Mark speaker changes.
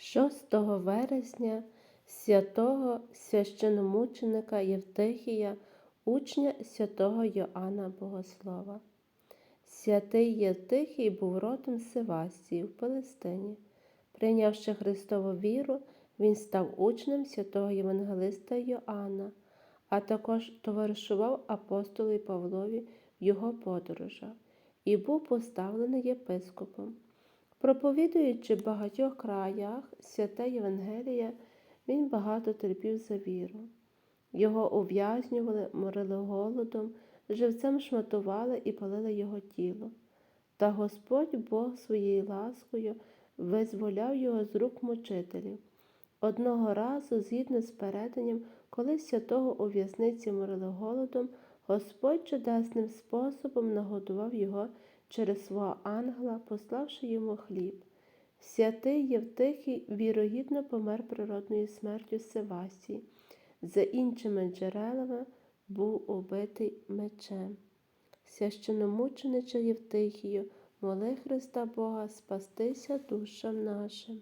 Speaker 1: 6 вересня святого священомученика Євтихія, учня святого Йоанна Богослова. Святий Євтихій був родом Севастії в Палестині. Прийнявши Христову віру, він став учнем святого Євангелиста Йоанна, а також товаришував апостолу Павлові його подорожах і був поставлений єпископом. Проповідуючи в багатьох краях святе Євангелія, він багато терпів за віру. Його ув'язнювали, морили голодом, живцем шматували і палили його тіло. Та Господь Бог своєю ласкою визволяв його з рук мучителів. Одного разу, згідно з переданням, коли святого у в'язниці морили голодом, Господь чудесним способом нагодував його через свого ангела, пославши йому хліб. Святий Євтихій вірогідно помер природною смертю Севастії. За іншими джерелами був убитий мечем. Священомученича Євтихію, моли Христа Бога спастися душам нашим.